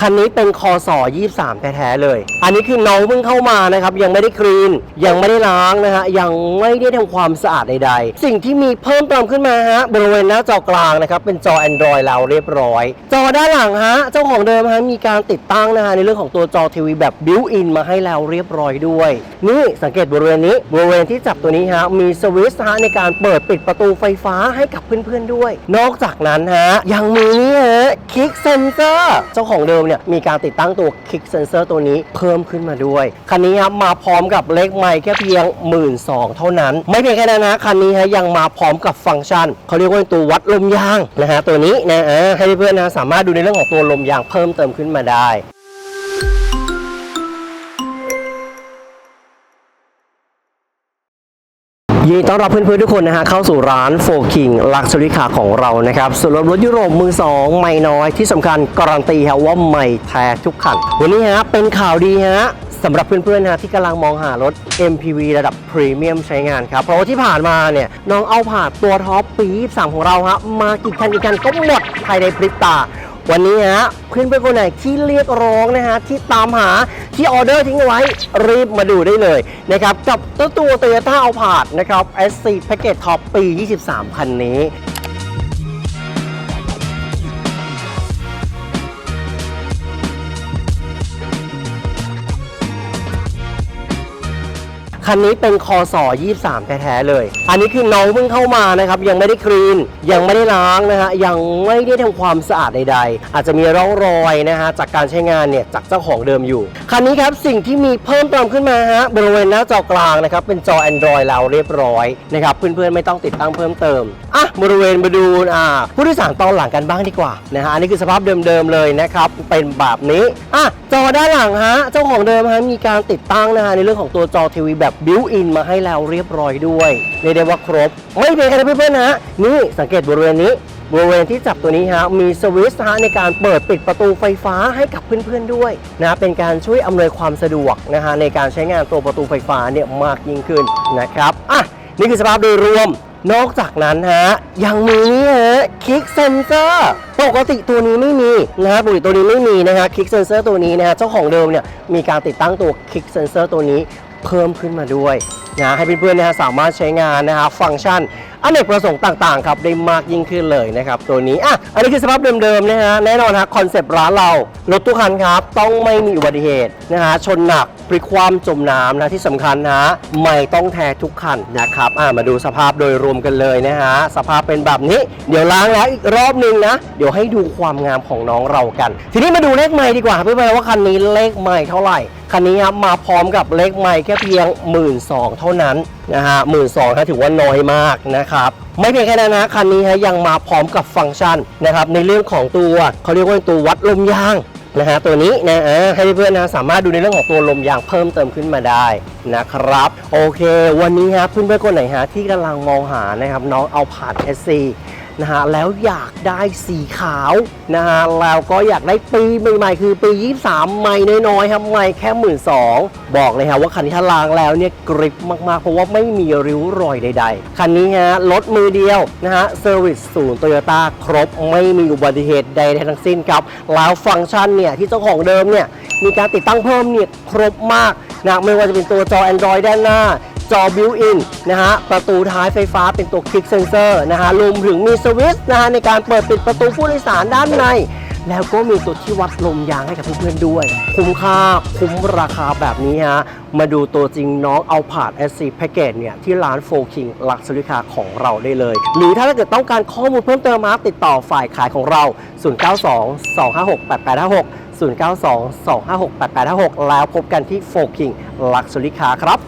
คันนี้เป็นคอสอ23 แท้ๆเลย อันนี้คือน้องเพิ่งเข้ามานะครับ ยังไม่ได้คลีน ยังไม่ได้ล้างนะฮะ ยังไม่ได้ทำความสะอาดใดๆ สิ่งที่มีเพิ่มเติมขึ้นมาฮะ บริเวณหน้าจอกลางนะครับ เป็นจอ Android แล้วเรียบร้อย จอด้านหลังฮะ เจ้าของเดิมฮะ มีการติดตั้งนะฮะ ในเรื่องของตัวจอทีวีแบบบิวอินมาให้แล้วเรียบร้อยด้วย นี่สังเกตบริเวณนี้ บริเวณที่จับตัวนี้ฮะ มีสวิตช์ฮะในการเปิดปิดประตูไฟฟ้าให้กับเพื่อนๆด้วย นอกจากนั้นฮะ ยังมีนี่ฮะ คลิกเซนเซอร์ เจ้าของเดิมเนี่ยมีการติดตั้งตัวคลิกเซนเซอร์ตัวนี้เพิ่มขึ้นมาด้วย คันนี้ครับมาพร้อมกับเลขไมค์แค่เพียง 1 2ื่นเท่านั้น ไม่เพียงแค่นั้นนะคันนี้ฮะยังมาพร้อมกับฟังก์ชันเขาเรียกว่าตัววัดลมยางนะฮะตัวนี้นะฮะให้เพื่อนๆนะสามารถดูในเรื่องของตัวลมยางเพิ่มเติมขึ้นมาได้ ยินดีต้อนรับเพื่อนๆทุกคนนะฮะเข้าสู่ร้านโฟคิงลักชัวรี่คาของเรานะครับส่วนรถรถยุโรปมือสองไม่น้อยที่สำคัญการันตีฮะว่าไม่แท้ทุกคัน วันนี้ฮะเป็นข่าวดีฮะสำหรับเพื่อนๆนะที่กำลังมองหารถ MPV ระดับพรีเมียมใช้งานครับ เพราะว่าที่ผ่านมาเนี่ยน้องเอาผ่าตัวท็อปปี23ของเราฮะมากี่คันกี่คันก็หมดภายในพริบตา วันนี้ฮะเพื่อนเพื่อนคนไหนที่เรียกร้องนะฮะที่ตามหาที่ออเดอร์ทิ้งไว้รีบมาดูได้เลยนะครับกับตัวตัว Toyota a l p a r d นะครับ SC Package Top ปี 23 คันนี้ คันนี้เป็นคอสอ23 แท้ๆเลย อันนี้คือน้องเพิ่งเข้ามานะครับ ยังไม่ได้คลีน ยังไม่ได้ล้างนะฮะ ยังไม่ได้ทำความสะอาดใดๆ อาจจะมีร่องรอยนะฮะ จากการใช้งานเนี่ย จากเจ้าของเดิมอยู่ คันนี้ครับ สิ่งที่มีเพิ่มเติมขึ้นมาฮะ บริเวณหน้าจอกลางนะครับ เป็นจอ Android แล้วเรียบร้อยนะครับ เพื่อนๆไม่ต้องติดตั้งเพิ่มเติม อะ บริเวณมาดูอ่าผู้โดยสารตอนหลังกันบ้างดีกว่านะฮะ อันนี้คือสภาพเดิมๆเลยนะครับ เป็นแบบนี้ อะ จอด้านหลังฮะ เจ้าของเดิมฮะ มีการติดตั้งนะฮะ ในเรื่องของตัวจอทีวีแบบบิวอินมาให้แล้วเรียบร้อยด้วยเรียกได้ว่าครบ ไม่เพียงแค่นั้นเพื่อนๆนะฮะนี่สังเกตบริเวณนี้บริเวณที่จับตัวนี้ฮะมีสวิตช์ฮะในการเปิดปิดประตูไฟฟ้าให้กับเพื่อนๆด้วยนะเป็นการช่วยอำนวยความสะดวกนะฮะในการใช้งานตัวประตูไฟฟ้าเนี่ยมากยิ่งขึ้นนะครับอะนี่คือสภาพโดยรวมนอกจากนั้นฮะยังมีนี่ฮะคิกเซนเซอร์ปกติตัวนี้ไม่มีนะฮะปกติตัวนี้ไม่มีนะฮะคิกเซนเซอร์ตัวนี้นะฮะเจ้าของเดิมเนี่ยมีการติดตั้งตัวคิกเซนเซอร์ตัวนี้ เพิ่มขึ้นมาด้วยนะให้เพื่อนๆนะฮะสามารถใช้งานนะฮะฟังก์ชันอเนกประสงค์ต่างๆครับได้มากยิ่งขึ้นเลยนะครับตัวนี้อะอันนี้คือสภาพเดิมๆนะฮะแน่นอนฮะคอนเซปต์ร้านเรารถทุกคันครับต้องไม่มีอุบัติเหตุนะฮะชนหนักพลิกคว่ำจมน้ำนะที่สำคัญนะไม่ต้องแท้ทุกคันนะครับอะมาดูสภาพโดยรวมกันเลยนะฮะสภาพเป็นแบบนี้ เดี๋ยวล้างแล้วอีกรอบนึงนะ เดี๋ยวให้ดูความงามของน้องเรากัน ทีนี้มาดูเลขไมค์ดีกว่าเพื่อนๆว่าคันนี้เลขไมค์เท่าไหร่คันนี้ครับมาพร้อมกับเลขไมค์แค่เพียง 1 2ื่นเท่านั้นนะฮะหมื่นสองถือว่าน้อยมากนะครับ ไม่เพียงแค่นั้นนะคันนี้ฮะยังมาพร้อมกับฟังก์ชันนะครับในเรื่องของตัวเขาเรียกว่าตัววัดลมยางนะฮะตัวนี้นะเออให้เพื่อนๆนะสามารถดูในเรื่องของตัวลมยางเพิ่มเติมขึ้นมาได้นะครับ โอเค วันนี้ครับเพื่อนๆคนไหนฮะที่กำลังมองหานะครับน้องเอาผ่าน SC นะฮะแล้วอยากได้สีขาวนะฮะแล้วก็อยากได้ปีใหม่ๆคือปี23ใหม่น้อยๆครับใหม่แค่หมื่นสองบอกเลยฮะว่าคันนี้ถ้าล้างแล้วเนี่ยกริบมากๆ เพราะว่าไม่มีริ้วรอยใด ๆ คันนี้ฮะรถมือเดียวนะฮะเซอร์วิสศูนย์โตโยต้าครบไม่มีอุบัติเหตุใดๆทั้งสิ้นครับ แล้วฟังก์ชันเนี่ยที่เจ้าของเดิมเนี่ยมีการติดตั้งเพิ่มเนี่ยครบมากนะไม่ว่าจะเป็นตัวจอ Android ด้านหน้า จอบิวอินนะฮะประตูท้ายไฟฟ้าเป็นตัวคลิกเซนเซอร์นะฮะรวมถึงมีสวิตช์นะฮะในการเปิดปิดประตูผู้โดยสารด้านใน แล้วก็มีตัวที่วัดลมยางให้กับเพื่อนๆด้วย คุ้มค่าคุ้มราคาแบบนี้ฮะมาดูตัวจริงน้องเอาผ่าน SC Package เนี่ย ที่ร้านโฟคิงลักซ์ริคาของเราได้เลย หรือถ้าเกิดต้องการข้อมูลเพิ่มเติมมาติดต่อฝ่ายขายของเรา 092 256 8856 092 256 8856 แล้วพบกันที่โฟคิงลักซ์ริคาครับ